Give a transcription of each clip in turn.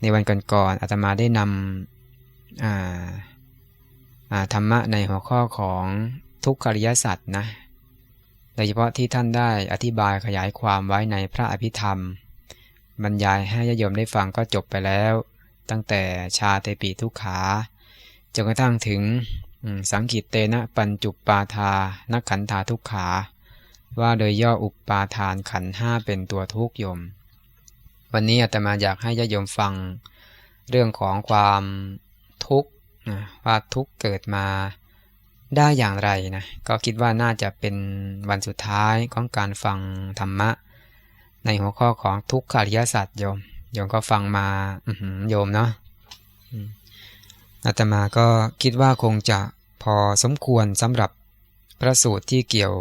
ในวันก่อนๆอาตมาได้นำธรรมะในหัวข้อของทุกขริยสัตว์นะโดยเฉพาะที่ท่านได้อธิบายขยายความไว้ในพระอภิธรรม บรรยายให้ญาติโยมได้ฟังก็จบไปแล้ว ตั้งแต่ชาเตปีทุกขาจนกระทั่งถึงสังกิตเตนะปัญจุปปาทานักขันธาทุกขา ว่าโดยย่ออุปปาทานขันห้าเป็นตัวทุกโยม วันนี้อาตมาอยากให้ญาติโยมฟังเรื่องของความทุกข์ว่าทุกข์เกิดมาได้อย่างไรนะก็คิดว่าน่าจะเป็นวันสุดท้ายของการฟังธรรมะ ในหัวข้อของทุกขอริยสัจโยมโยมก็ฟังมาโยมเนาะอาตมาก็คิดว่าคงจะพอสมควรสำหรับพระสูตรที่เกี่ยว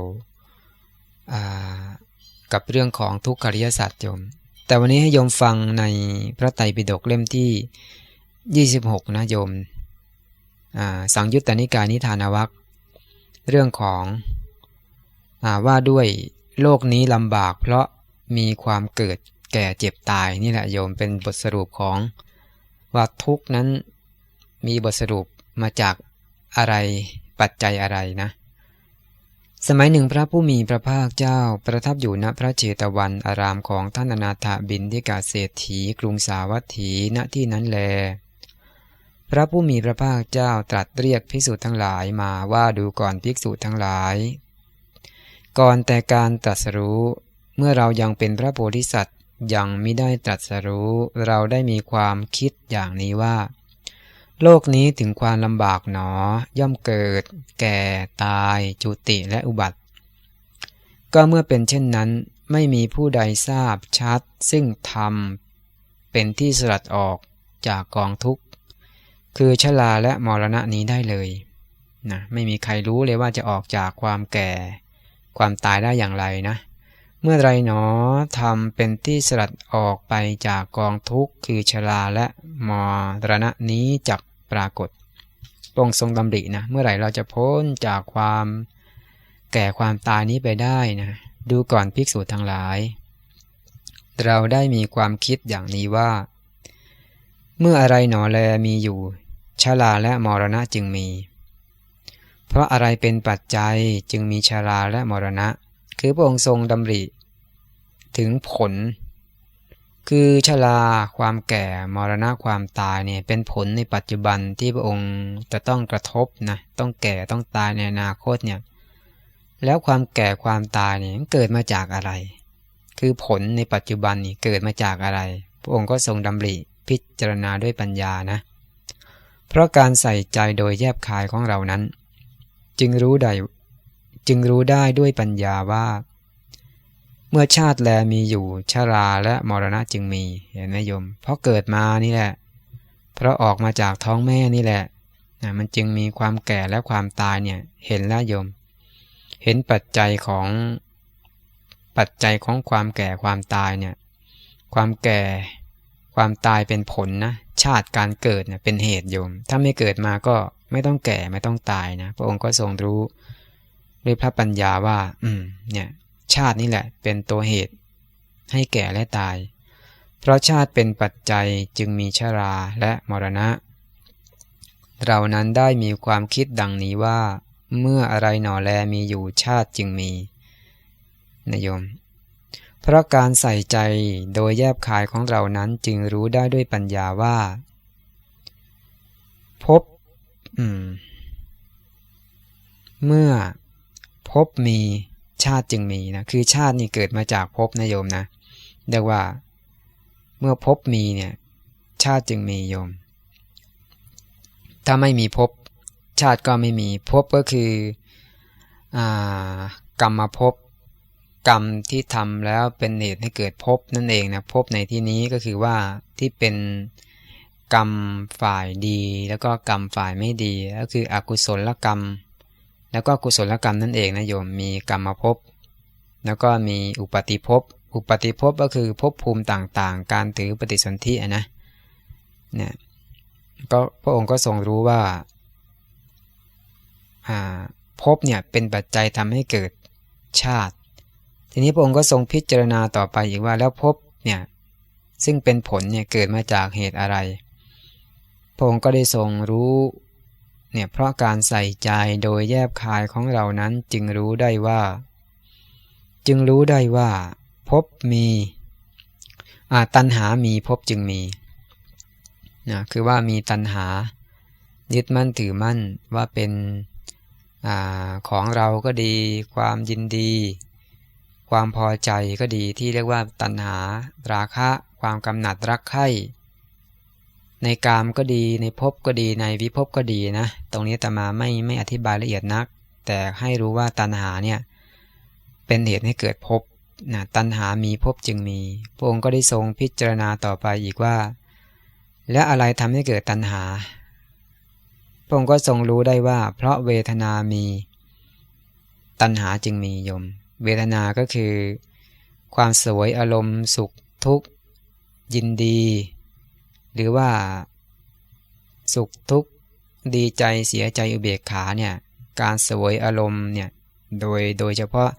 กับเรื่องของทุกขริยสัจโยม แต่วันนี้ให้โยมฟังในพระไตรปิฎกเล่มที่ 26 นะโยม สังยุตตนิกายนิทานวัคเรื่องของอว่าด้วยโลกนี้ลำบากเพราะมีความเกิดแก่เจ็บตายนี่แหละโยมเป็นบทสรุปของว่าทุกนั้นมีบทสรุปมาจากอะไรปัจจัยอะไรนะ สมัยหนึ่งพระผู้มีพระภาคเจ้าประทับอยู่ณพระเจตวันอารามของท่านอนาถบินทิกาเศรษฐีกรุงสาวัตถีณที่นั้นแล พระผู้มีพระภาคเจ้าตรัสเรียกภิกษุทั้งหลายมาว่าดูก่อนภิกษุทั้งหลาย ก่อนแต่การตรัสรู้เมื่อเรายังเป็นพระโพธิสัตว์ยังไม่ได้ตรัสรู้ เราได้มีความคิดอย่างนี้ว่า โลกนี้ถึงความลำบากหนอย่อมเกิด แก่ ตาย จุติและอุบัติ ก็เมื่อเป็นเช่นนั้น ไม่มีผู้ใดทราบชัด ซึ่งธรรมเป็นที่สลัดออกจากกองทุกข์ คือชลาและมรณะนี้ได้เลยนะไม่มีใครรู้เลยว่าจะออกจากความแก่ ความตายได้อย่างไรนะ เมื่อไรหนอธรรมเป็นที่สลัดออกไปจากกองทุกข์ คือชลาและมรณะนี้จัก ปรากฏปรงทรงดำรินะ เมื่อไหร่เราจะพ้นจากความแก่ความตายนี้ไปได้นะ ดูก่อนภิกษุทั้งหลาย เราได้มีความคิดอย่างนี้ว่า เมื่ออะไรหนอแลมีอยู่ชาลาและมรณะจึงมี เพราะอะไรเป็นปัจจัยจึงมีชาลาและมรณะ คือพระองค์ทรงดำริ ถึงผล คือชรา ความแก่ มรณะ ความตายเนี่ย เป็นผลในปัจจุบันที่พระองค์จะต้องกระทบนะ ต้องแก่ ต้องตายในอนาคตเนี่ย แล้วความแก่ ความตายเนี่ยเกิดมาจากอะไร คือผลในปัจจุบันนี่เกิดมาจากอะไร พระองค์ก็ทรงดำริพิจารณาด้วยปัญญานะ เพราะการใส่ใจโดยแยบคายของเรานั้น จึงรู้ได้ จึงรู้ได้ด้วยปัญญาว่า เมื่อชาติแลมีอยู่ชาราและมรณะจึงมีเห็นไหมโยม เพราะเกิดมานี่แหละ เพราะออกมาจากท้องแม่นี่แหละนะมันจึงมีความแก่และความตายเนี่ยเห็นแล้วโยม เห็นปัจจัยของปัจจัยของความแก่ความตายเนี่ยความแก่ความตายเป็นผลนะชาติการเกิดเนี่ยเป็นเหตุโยม ถ้าไม่เกิดมาก็ไม่ต้องแก่ไม่ต้องตายนะ พระองค์ก็ทรงรู้ด้วยพระปัญญาว่า อืมเนี่ย ชาตินี่แหละเป็นตัวเหตุ ให้แก่และตาย เพราะชาติเป็นปัจจัยจึงมีชราและมรณะ เรานั้นได้มีความคิดดังนี้ว่า เมื่ออะไรหน่อแลมีอยู่ชาติจึงมีนยม เพราะการใส่ใจโดยแยบคายของเรานั้นจึงรู้ได้ด้วยปัญญาว่า พบเมื่อพบมี ชาติจึงมีนะคือชาตินี่เกิดมาจากภพนะโยมนะเรียกว่า เมื่อภพมีเนี่ย ชาติจึงมีโยม ถ้าไม่มีภพชาติก็ไม่มีภพก็คืออกรรมมาภพกรรมที่ทำแล้วเป็นเหตุให้เกิดภพนั่นเองนะภพในที่นี้ก็คือว่าที่เป็นกรรมฝ่ายดี แล้วก็กรรมฝ่ายไม่ดี ก็คืออกุศลกรรม แล้วก็กุศลกรรมนั่นเองนะโยมมีกรรมภพแล้วก็มีอุปติภพอุปติภพก็คือภพภูมิต่างๆ การถือปฏิสนธินะเนี่ยก็พระองค์ก็ทรงรู้ว่าภพเนี่ยเป็นปัจจัยทำให้เกิดชาติ ทีนี้พระองค์ก็ทรงพิจารณาต่อไปอีกว่าแล้วภพเนี่ยซึ่งเป็นผลเนี่ยเกิดมาจากเหตุอะไร พระองค์ก็ได้ทรงรู้ เนี่ยเพราะการใส่ใจโดยแยบคายของเรานั้นจึงรู้ได้ว่า จึงรู้ได้ว่า พบมีตัณหามีพบจึงมีนะคือว่ามีตัณหา ยึดมั่นถือมั่นว่าเป็นอของเราก็ดี ความยินดี ความพอใจก็ดีที่เรียกว่าตัณหา ราคะ ความกำหนัดรักใคร่ ในกามก็ดีในภพก็ดีในวิภพก็ดีนะ ตรงนี้ตมาไม่ไม่อธิบายละเอียดนัก แต่ให้รู้ว่าตัณหาเนี่ยเป็นเหตุให้เกิดภพนะตัณหามีภพจึงมี พระองค์ก็ได้ทรงพิจารณาต่อไปอีกว่า และอะไรทำให้เกิดตัณหา พระองค์ก็ทรงรู้ได้ว่า เพราะเวทนามี ตัณหาจึงมียม เวทนาก็คือ ความสวยอารมณ์สุขทุกข์ ยินดี หรือว่า สุขทุกข์ดีใจเสียใจอุเบกขาเนี่ยการสวยอารมณ์เนี่ยโดยโดยเฉพาะ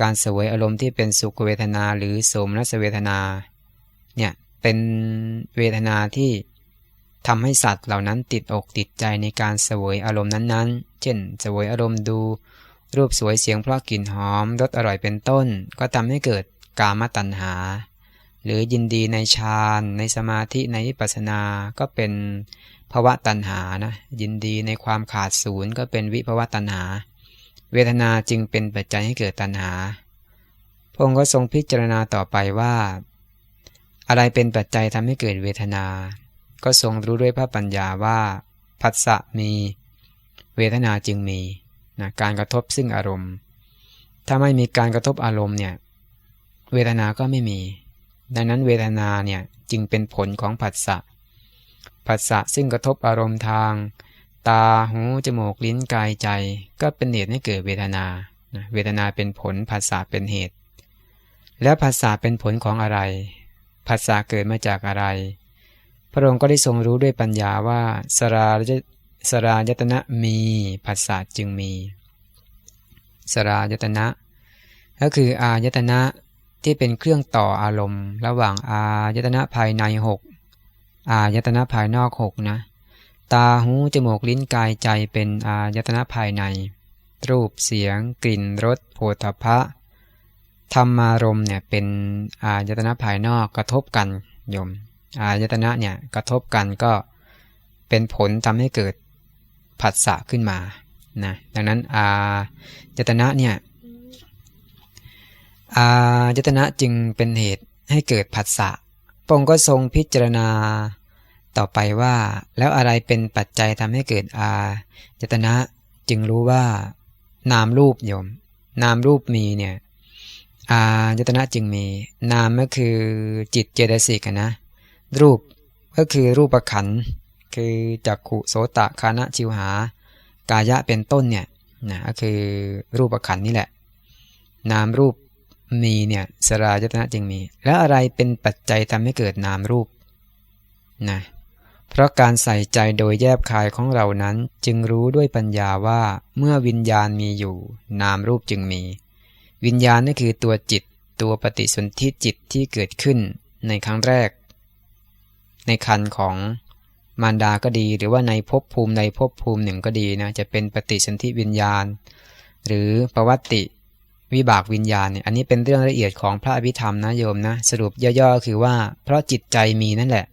การสวยอารมณ์ที่เป็นสุขเวทนาหรือโสมนัสเวทนาเนี่ยเป็นเวทนาที่ทำให้สัตว์เหล่านั้นติดอกติดใจในการสวยอารมณ์นั้นๆ เช่นสวยอารมณ์ดู รูปสวยเสียงเพราะกลิ่นหอมรสอร่อยเป็นต้น ก็ทำให้เกิดกามตัณหา หรือยินดีในฌานในสมาธิในวิปัสสนาก็เป็นภวะตัณหานะยินดีในความขาดศูนย์ก็เป็นวิภวะตัณหา เวทนาจึงเป็นปัจจัยให้เกิดตัณหาพระองค์ก็ทรงพิจารณาต่อไปว่า อะไรเป็นปัจจัยทำให้เกิดเวทนา ก็ทรงรู้ด้วยพระปัญญาว่าผัสสะมี เวทนาจึงมีนะการกระทบซึ่งอารมณ์ ถ้าไม่มีการกระทบอารมณ์เนี่ยเวทนาก็ไม่มี ดังนั้นเวทนาเนี่ยจึงเป็นผลของผัสสะ ผัสสะซึ่งกระทบอารมณ์ทาง ตา หู จมูก ลิ้น กาย ใจ ก็เป็นเหตุให้เกิดเวทนา เวทนาเป็นผล ผัสสะเป็นเหตุ แล้วผัสสะเป็นผลของอะไร ผัสสะเกิดมาจากอะไร พระองค์ก็ได้ทรงรู้ด้วยปัญญาว่าสราสรายตนะมีภาษาจึงมี สรายตนะ ก็คืออายตนะ ที่เป็นเครื่องต่ออารมณ์ ระหว่างอายตนะภายในหกอายตนะภายนอกหกนะ ตาหูจมูกลิ้นกายใจเป็นอายตนะภายใน รูปเสียง กลิ่นรสโผฏฐะธรรมารมเนี่ยเป็นอายตนะภายนอกกระทบกันโยมอายตนะเนี่ยกระทบกันก็เป็นผลทำให้เกิดผัสสะขึ้นมานะดังนั้นอายตนะเนี่ย อายตนะจึงเป็นเหตุให้เกิดผัสสะพระองก็ทรงพิจารณา ต่อไปว่าแล้วอะไรเป็นปัจจัยทำให้เกิดอายตนะจึงรู้ว่า นามรูปโยม นามรูปมีเนี่ยอายตนะจึงมี นามก็คือจิตเจตสิกนะ รูปก็คือรูปขันคือจักขุโสตะคานะชิวหา กายะเป็นต้นเนี่ยนะก็คือรูปขันนี่แหละ นามรูป มีเนี่ยสรายตนะจึงมี แล้วอะไรเป็นปัจจัยทำให้เกิดนามรูปนะเพราะการใส่ใจโดยแยบคายของเรานั้นจึงรู้ด้วยปัญญาว่าเมื่อวิญญาณมีอยู่ นามรูปจึงมี วิญญาณนั่นคือตัวจิต ตัวปฏิสนธิจิตที่เกิดขึ้นในครั้งแรก ในคันของมารดาก็ดี หรือว่าในภพภูมิในภพภูมิหนึ่งก็ดีนะจะเป็นปฏิสนธิวิญญาณ หรือประวัติ วิบากวิญญาณเนี่ยอันนี้เป็นเรื่องละเอียดของพระอภิธรรมนะโยมนะ สรุปย่อๆคือว่า เพราะจิตใจมีนั่นแหละ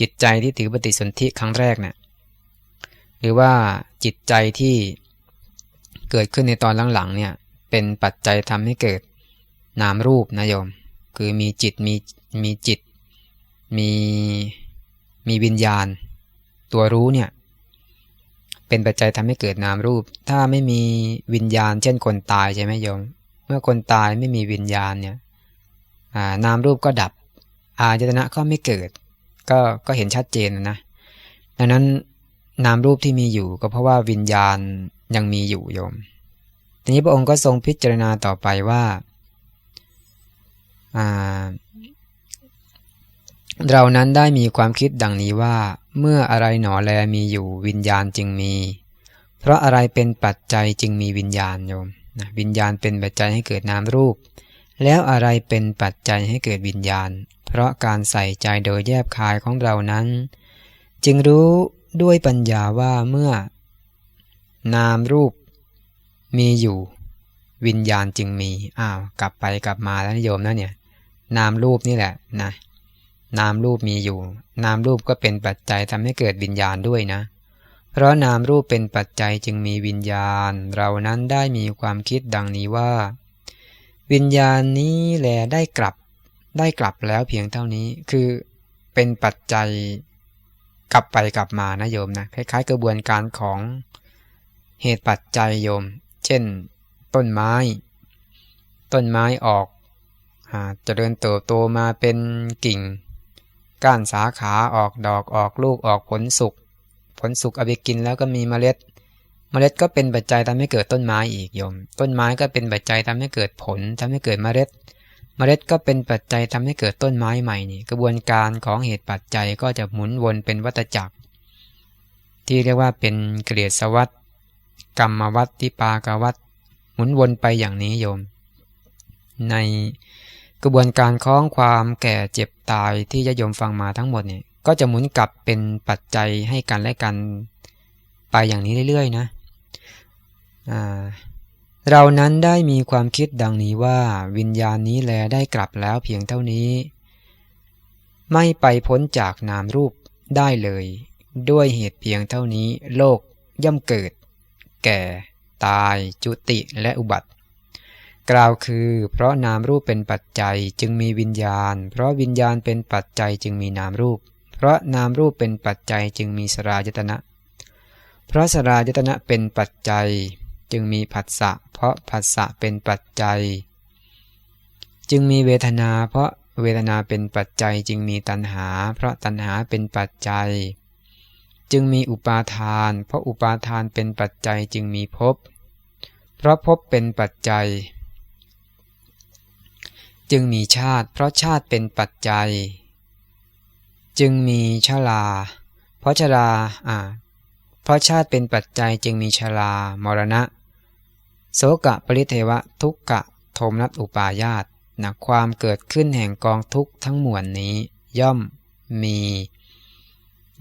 จิตใจที่ถือปฏิสนธิครั้งแรกเนะี่ยหรือว่าจิตใจที่เกิดขึ้นในตอนหลังๆเนี่ย เป็นปัจจัยทำให้เกิดนามรูปนะโยม คือมีจิตมีมีจิต มีมีวิญญาณ ตัวรู้เนี่ย เป็นปัจจัยทำให้เกิดนามรูป ถ้าไม่มีวิญญาณ เช่นคนตายใช่ไหมโยม เมื่อคนตายไม่มีวิญญาณเนี่ยนามรูปก็ดับ อายตนะก็ไม่เกิด ก็ก็เห็นชัดเจนนะดังนั้นนามรูปที่มีอยู่ก็เพราะว่าวิญญาณยังมีอยู่โยม ทีนี้พระองค์ก็ทรงพิจารณาต่อไปว่า เรานั้นได้มีความคิดดังนี้ว่า เมื่ออะไรหนอแลมีอยู่วิญญาณจึงมี เพราะอะไรเป็นปัจจัยจึงมีวิญญาณโยมนะวิญญาณเป็นปัจจัยให้เกิดนามรูป แล้วอะไรเป็นปัจจัยให้เกิดวิญญาณ เพราะการใส่ใจโดยแยบคายของเรานั้น จึงรู้ด้วยปัญญาว่าเมื่อ นามรูป มีอยู่ วิญญาณจึงมีอ้าวกลับไปกลับมาแล้วโยมนะเนี่ย นามรูปนี่แหละนะ นามรูปมีอยู่ นามรูปก็เป็นปัจจัยทำให้เกิดวิญญาณด้วยนะ เพราะนามรูปเป็นปัจจัยจึงมีวิญญาณ เรานั้นได้มีความคิดดังนี้ว่า วิญญาณนี้แลได้กลับ ได้กลับแล้วเพียงเท่านี้ คือเป็นปัจจัยกลับไปกลับมานะโยมนะคล้ายๆ กระบวนการของเหตุปัจจัยโยม เช่น ต้นไม้ ต้นไม้ออกจะเดินเติบโตมาเป็นกิ่ง ก้านสาขาออกดอกออกลูกออกผลสุกผลสุกเอาไปกินแล้วก็มีเมล็ด เมล็ดก็เป็นปัจจัยทำให้เกิดต้นไม้อีกโยม ต้นไม้ก็เป็นปัจจัยทำให้เกิดผลทำให้เกิดเมล็ด เมล็ดก็เป็นปัจจัยทำให้เกิดต้นไม้ใหม่นี่ กระบวนการของเหตุปัจจัยก็จะหมุนวนเป็นวัฏจักร ที่เรียกว่าเป็นเกลียดสวัสดกรรมวัฏทิปากวัฏหมุนวนไปอย่างนี้โยม ใน กระบวนการคล้องความแก่เจ็บตายที่ยยมฟังมาทั้งหมดเนี่ยก็จะหมุนกลับเป็นปัจจัยให้กันและกันไปอย่างนี้เรื่อยๆนะเรานั้นได้มีความคิดดังนี้ว่าวิญญาณนี้แลได้กลับแล้วเพียงเท่านี้ ไม่ไปพ้นจากนามรูปได้เลย ด้วยเหตุเพียงเท่านี้ โลกย่อมเกิด แก่ ตาย จุติและอุบัติ กล่าวคือ เพราะนามรูปเป็นปัจจัยจึงมีวิญญาณ เพราะวิญญาณเป็นปัจจัยจึงมีนามรูป เพราะนามรูปเป็นปัจจัยจึงมีสรายตนะ เพราะสรายตนะเป็นปัจจัย จึงมีผัสสะ เพราะผัสสะเป็นปัจจัย จึงมีเวทนา เพราะเวทนาเป็นปัจจัยจึงมีตัณหา เพราะตัณหาเป็นปัจจัย จึงมีอุปาทาน เพราะอุปาทานเป็นปัจจัยจึงมีภพเพราะภพเป็นปัจจัย จึงมีชาติ เพราะชาติเป็นปัจจัย จึงมีชราเพราะชราอ่าเพราะชาติเป็นปัจจัยจึงมีชรามรณะ โสกะปริเทวะทุกกะโทมนัสอุปายาตนะความเกิดขึ้นแห่งกองทุกข์ทั้งมวลนี้ ย่อมมี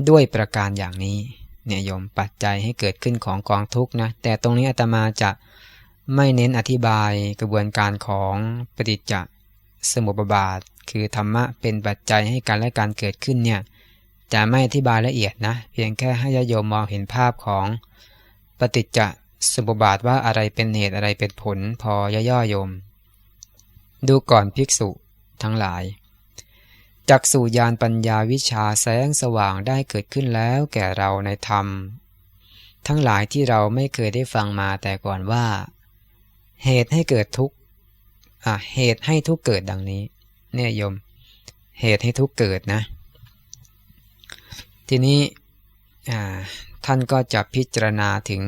ด้วยประการอย่างนี้ เนี่ยโยมปัจจัยให้เกิดขึ้นของกองทุกข์นะ แต่ตรงนี้อาตมาจะไม่เน้นอธิบายกระบวนการของปฏิจจ สมุปบาท คือธรรมะเป็นปัจจัยให้การและการเกิดขึ้นเนี่ยจะไม่อธิบายละเอียดนะ เพียงแค่ให้ญาโยมมองเห็นภาพของปฏิจจสมุปบาทว่าอะไรเป็นเหตุอะไรเป็นผลพอย่อโยม ดูก่อนภิกษุทั้งหลายจักสู่ยานปัญญาวิชาแสงสว่างได้เกิดขึ้นแล้วแก่เราในธรรม ทั้งหลายที่เราไม่เคยได้ฟังมาแต่ก่อนว่า เหตุให้เกิดทุกข์ อะเหตุให้ทุกเกิดดังนี้ เนี่ยโยม เหตุให้ทุกเกิดนะ ทีนี้ท่านก็จะพิจารณาถึง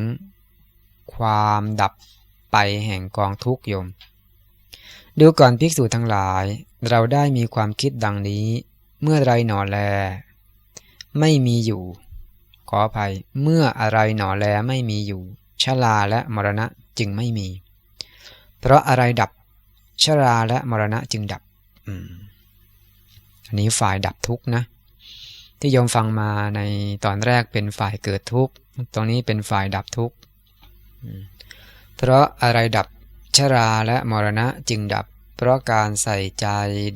ความดับไปแห่งกองทุกโยม ดูก่อนภิกษุทั้งหลาย เราได้มีความคิดดังนี้ เมื่อไรหนอแล ไม่มีอยู่ ขออภัย เมื่ออะไรหนอแลไม่มีอยู่ ชลาและมรณะจึงไม่มี เพราะอะไรดับ ชราและมรณะจึงดับอันนี้ฝ่ายดับทุกข์นะ ที่โยมฟังมาในตอนแรกเป็นฝ่ายเกิดทุกข์ตรงนี้เป็นฝ่ายดับทุกข์เพราะอะไรดับชราและมรณะจึงดับ เพราะการใส่ใจ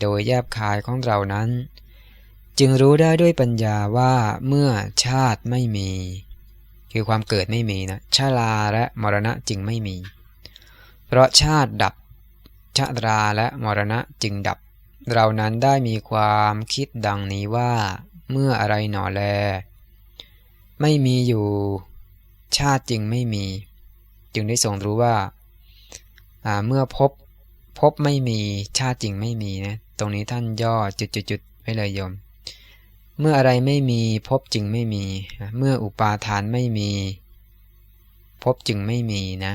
โดยแยบคายของเรานั้น จึงรู้ได้ด้วยปัญญาว่าเมื่อชาติไม่มี คือความเกิดไม่มีนะชาราและมรณะจึงไม่มี เพราะชาติดับ ชราและมรณะจึงดับ เรานั้นได้มีความคิดดังนี้ว่า เมื่ออะไรหนอแล ไม่มีอยู่ ชาติจึงไม่มี จึงได้ทรงรู้ว่า เมื่อพบพบไม่มีชาติจริงไม่มีนะ ตรงนี้ท่านย่อจุดๆๆไว้เลยโยม เมื่ออะไรไม่มีพบจึงไม่มี เมื่ออุปาทานไม่มี พบจึงไม่มีนะ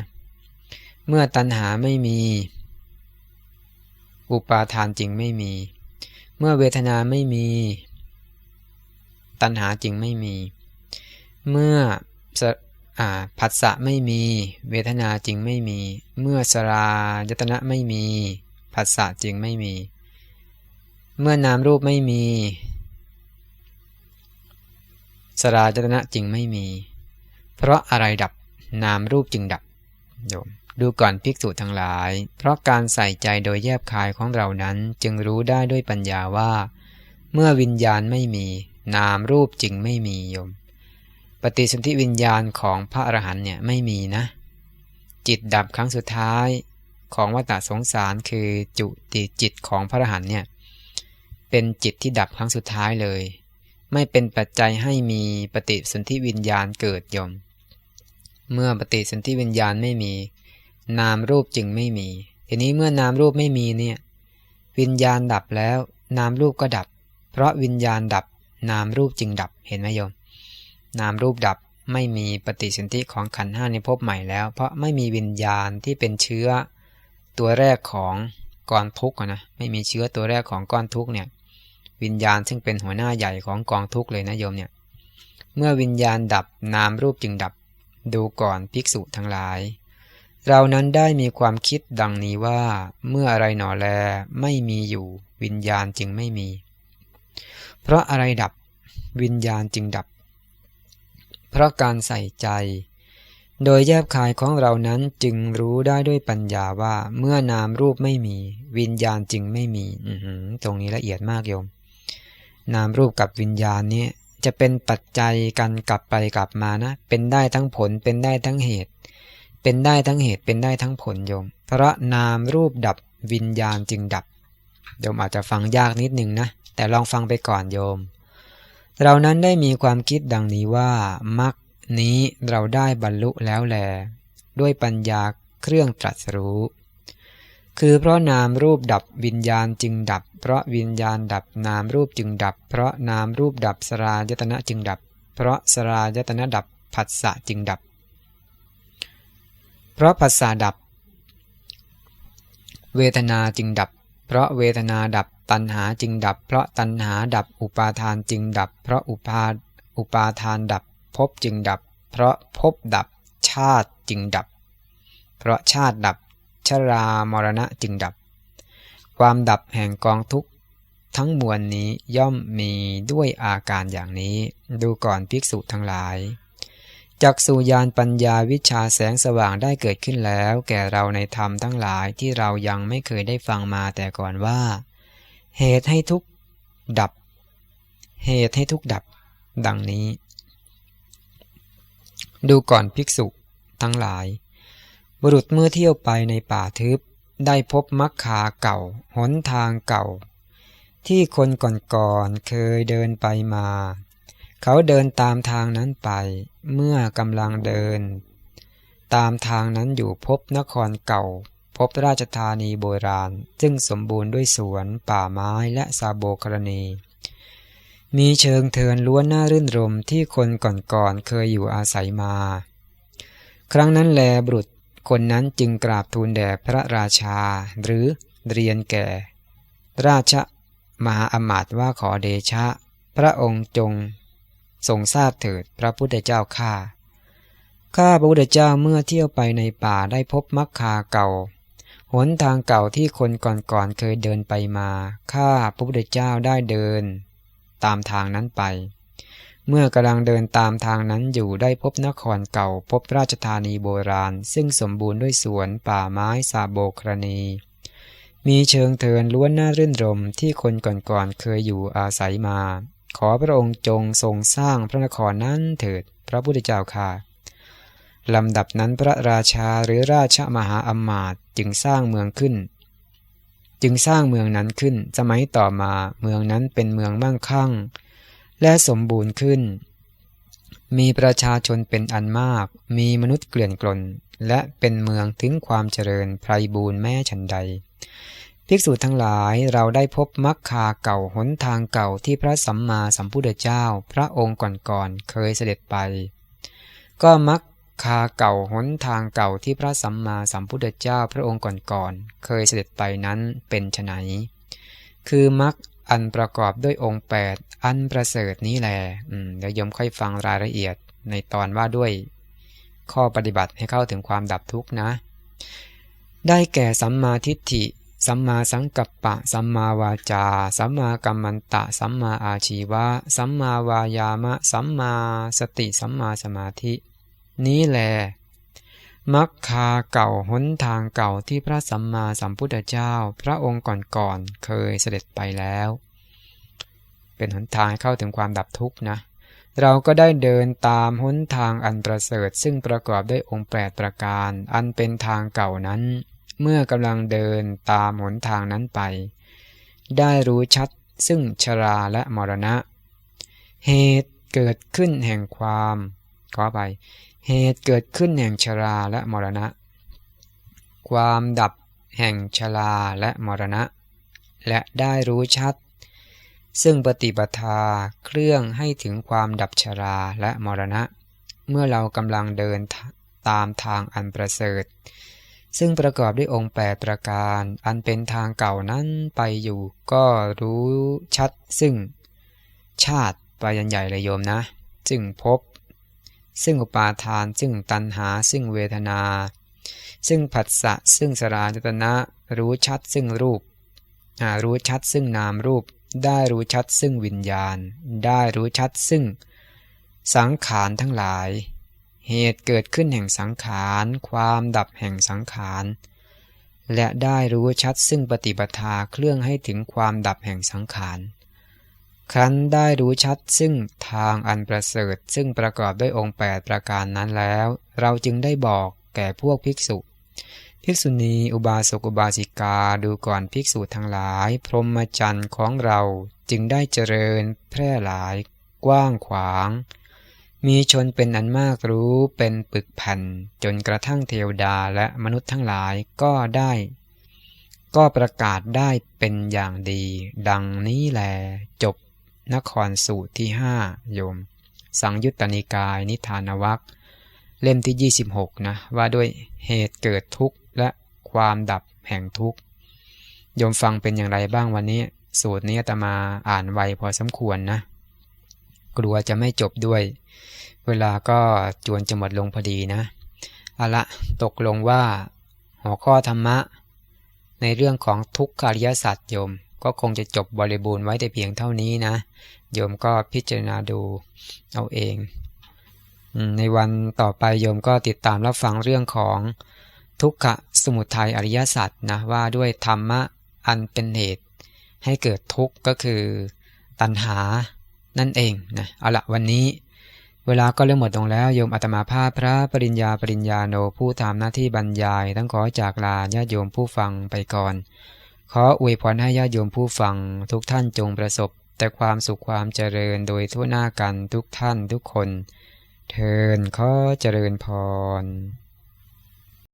เมื่อตัณหาไม่มี อุปาทานจึงไม่มี เมื่อเวทนาไม่มี ตัณหาจึงไม่มี เมื่อผัสสะไม่มี เวทนาจึงไม่มี เมื่อสรายตนะไม่มีผัสสะจึงไม่มี เมื่อนามรูปไม่มี สราจตนะจึงไม่มี เพราะอะไรดับนามรูปจึงดับโยม ดูก่อนภิกษุทั้งหลาย เพราะการใส่ใจโดยแยบคายของเรานั้นจึงรู้ได้ด้วยปัญญาว่า เมื่อวิญญาณไม่มี นามรูปจึงไม่มีโยม ปฏิสนธิวิญญาณของพระอรหันเนี่ยไม่มีนะ จิตดับครั้งสุดท้ายของวัฏสงสารคือจุติจิตของพระอรหันเนี่ยเป็นจิตที่ดับครั้งสุดท้ายเลย ไม่เป็นปัจจัยให้มีปฏิสนธิวิญญาณเกิดยม เมื่อปฏิสนธิวิญญาณไม่มี นามรูปจึงไม่มี ทีนี้เมื่อนามรูปไม่มีเนี่ย วิญญาณดับแล้ว นามรูปก็ดับ เพราะวิญญาณดับ นามรูปจึงดับเห็นไหมโยม นามรูปดับไม่มีปฏิสนธิของขันห้าในภพใหม่แล้ว เพราะไม่มีวิญญาณที่เป็นเชื้อ ตัวแรกของก้อนทุกข์นะไม่มีเชื้อตัวแรกของก้อนทุกข์เนี่ย วิญญาณซึ่งเป็นหัวหน้าใหญ่ของกองทุกข์เลยนะโยมเนี่ย เมื่อวิญญาณดับนามรูปจึงดับ ดูก่อนภิกษุทั้งหลาย เรานั้นได้มีความคิดดังนี้ว่า เมื่ออะไรหนอแลไม่มีอยู่ วิญญาณจึงไม่มี เพราะอะไรดับ วิญญาณจึงดับ เพราะการใส่ใจ โดยแยบคายของเรานั้นจึงรู้ได้ด้วยปัญญาว่า เมื่อนามรูปไม่มี วิญญาณจึงไม่มีตรงนี้ละเอียดมากโยม นามรูปกับวิญญาณนี้จะเป็นปัจจัยกันกลับไปกลับมานะ เป็นได้ทั้งผลเป็นได้ทั้งเหตุ เป็นได้ทั้งเหตุเป็นได้ทั้งผลโยมเพราะนามรูปดับวิญญาณจึงดับ โยมอาจจะฟังยากนิดนึงนะ แต่ลองฟังไปก่อนโยม เรานั้นได้มีความคิดดังนี้ว่ามรรคนี้เราได้บรรลุแล้วแล ด้วยปัญญาเครื่องตรัสรู้ คือเพราะนามรูปดับวิญญาณจึงดับ เพราะวิญญาณดับนามรูปจึงดับ เพราะนามรูปดับสรายตนะจึงดับ เพราะสรายตนะดับผัสสะจึงดับ เพราะผัสสะดับ เวทนาจึงดับ เพราะเวทนาดับ ตัณหาจึงดับ เพราะตัณหาดับ อุปาทานจึงดับ เพราะอุปาอุปาทานดับภพจึงดับ เพราะภพดับ ชาติจึงดับ เพราะชาติดับ ชรามรณะจึงดับ ความดับแห่งกองทุกข์ทั้งมวลนี้ย่อมมีด้วยอาการอย่างนี้ ดูก่อนภิกษุทั้งหลาย จักสุยานปัญญาวิชาแสงสว่างได้เกิดขึ้นแล้ว แก่เราในธรรมทั้งหลายที่เรายังไม่เคยได้ฟังมาแต่ก่อนว่า เหตุให้ทุกดับ เหตุให้ทุกดับ ดังนี้ ดูก่อนภิกษุทั้งหลาย บุรุษเมื่อเที่ยวไปในป่าทึบ ได้พบมักคาเก่า หนทางเก่า ที่คนก่อนๆเคยเดินไปมา เขาเดินตามทางนั้นไป เมื่อกำลังเดิน ตามทางนั้นอยู่พบนครเก่า พบราชธานีโบราณ ซึ่งสมบูรณ์ด้วยสวน ป่าไม้และซาโบกรณี มีเชิงเทินล้วนน่ารื่นรมที่คนก่อนๆเคยอยู่อาศัยมา ครั้งนั้นแลบุตรคนนั้นจึงกราบทูลแด่พระราชา หรือเรียนแก่ ราชมหาอมาตว่าขอเดชะ พระองค์จง ทรงทราบเถิดพระพุทธเจ้าข้าข้าพระพุทธเจ้าเมื่อเที่ยวไปในป่าได้พบมักคาเก่า หนทางเก่าที่คนก่อนๆเคยเดินไปมา ข้าพระพุทธเจ้าได้เดิน ตามทางนั้นไป เมื่อกำลังเดินตามทางนั้นอยู่ได้พบนครเก่า พบราชธานีโบราณ ซึ่งสมบูรณ์ด้วยสวนป่าไม้ซาโบครณี มีเชิงเทินล้วนน่ารื่นรมที่คนก่อนๆเคยอยู่อาศัยมา ขอพระองค์จงทรงสร้างพระนครนั้นเถิด พระพุทธเจ้าค่ะลำดับนั้นพระราชาหรือราชมหาอมาตย์จึงสร้างเมืองขึ้น จึงสร้างเมืองนั้นขึ้น สมัยต่อมาเมืองนั้นเป็นเมืองมั่งคั่ง และสมบูรณ์ขึ้น มีประชาชนเป็นอันมาก มีมนุษย์เกลื่อนกลน และเป็นเมืองถึงความเจริญไพรบูรณ์แม่ฉันใด ภิกษุทั้งหลายเราได้พบมรรคาเก่าหนทางเก่าที่พระสัมมาสัมพุทธเจ้า พระองค์ก่อนๆเคยเสด็จไป ก็มรรคาเก่าหนทางเก่าที่พระสัมมาสัมพุทธเจ้าพระองค์ก่อนๆเคยเสด็จไปนั้นเป็นไนคือมรรคอันประกอบด้วยองค์ 8 อันประเสริฐนี้แหละเดี๋ยวยมค่อยฟังรายละเอียดในตอนว่าด้วย ข้อปฏิบัติให้เข้าถึงความดับทุกข์นะ ได้แก่สัมมาทิฏฐิ สัมมาสังกัปปะ สัมมาวาจา สัมมากัมมันตะ สัมมาอาชีวะ สัมมาวายามะ สัมมาสติ สัมมาสมาธิ นี้แหละมักคาเก่าหนทางเก่าที่พระสัมมาสัมพุทธเจ้า พระองค์ก่อนๆเคยเสด็จไปแล้ว เป็นหนทางเข้าถึงความดับทุกข์นะ เราก็ได้เดินตามหนทางอันประเสริฐซึ่งประกอบด้วยองค์แปดประการ อันเป็นทางเก่านั้น เมื่อกำลังเดินตามหนทางนั้นไป ได้รู้ชัดซึ่งชราและมรณะ เหตุเกิดขึ้นแห่งความขอไป เหตุเกิดขึ้นแห่งชราและมรณะ ความดับแห่งชราและมรณะ และได้รู้ชัด ซึ่งปฏิปทาเครื่องให้ถึงความดับชราและมรณะ เมื่อเรากำลังเดินตามทางอันประเสริฐ ซึ่งประกอบด้วยองค์แปดประการ อันเป็นทางเก่านั้นไปอยู่ ก็รู้ชัด ซึ่ง ชาติไปยันใหญ่เลยโยมนะจึงพบ ซึ่งอุปาทาน ซึ่งตัณหา ซึ่งเวทนา ซึ่งผัสสะ ซึ่งสราจตนะ รู้ชัด ซึ่งรูป รู้ชัด ซึ่งนามรูป ได้รู้ชัด ซึ่งวิญญาณ ได้รู้ชัด ซึ่ง สังขารทั้งหลาย เหตุเกิดขึ้นแห่งสังขาร ความดับแห่งสังขาร และได้รู้ชัดซึ่งปฏิปทาเครื่องให้ถึงความดับแห่งสังขาร ครั้นได้รู้ชัดซึ่งทางอันประเสริฐ ซึ่งประกอบด้วยองค์ 8 ประการนั้นแล้ว เราจึงได้บอกแก่พวกภิกษุ ภิกษุณีอุบาสกอุบาสิกาดูก่อนภิกษุทั้งหลาย พรหมจรรย์ของเราจึงได้เจริญแพร่หลาย กว้างขวาง มีชนเป็นอันมากรู้เป็นปึกแผ่นจนกระทั่งเทวดาและมนุษย์ทั้งหลายก็ได้ ก็ประกาศได้เป็นอย่างดี ดังนี้แล จบนครสูตรที่ห้าโยม สังยุตตนิกายนิทานวัคเล่มที่ 26 นะ ว่าด้วยเหตุเกิดทุกข์และความดับแห่งทุกข์โยมฟังเป็นอย่างไรบ้างวันนี้ สูตรนี้ตมาอ่านไวพอสมควรนะ กลัวจะไม่จบด้วย เวลาก็จวนจะหมดลงพอดีนะเอาละตกลงว่า หัวข้อธรรมะ ในเรื่องของทุกขาริยสัจโยม ก็คงจะจบบริบูรณ์ไว้แต่เพียงเท่านี้นะ โยมก็พิจารณาดูเอาเอง ในวันต่อไปโยมก็ติดตามรับฟังเรื่องของทุกขสมุทัยอริยสัจนะว่าด้วยธรรมะอันเป็นเหตุ ให้เกิดทุกข์ก็คือตัณหานั่นเองนะเอาละวันนี้ เวลาก็เริ่มหมดลงแล้วโยมอาตมาภาพพระปริญญาปริญญาโนผู้ทำหน้าที่บรรยายต้องขอจากลาญาติโยมผู้ฟังไปก่อน ขออวยพรให้ญาติโยมผู้ฟัง ทุกท่านจงประสบ แต่ความสุขความเจริญโดยทั่วหน้ากันทุกท่านทุกคน เทินขอเจริญพร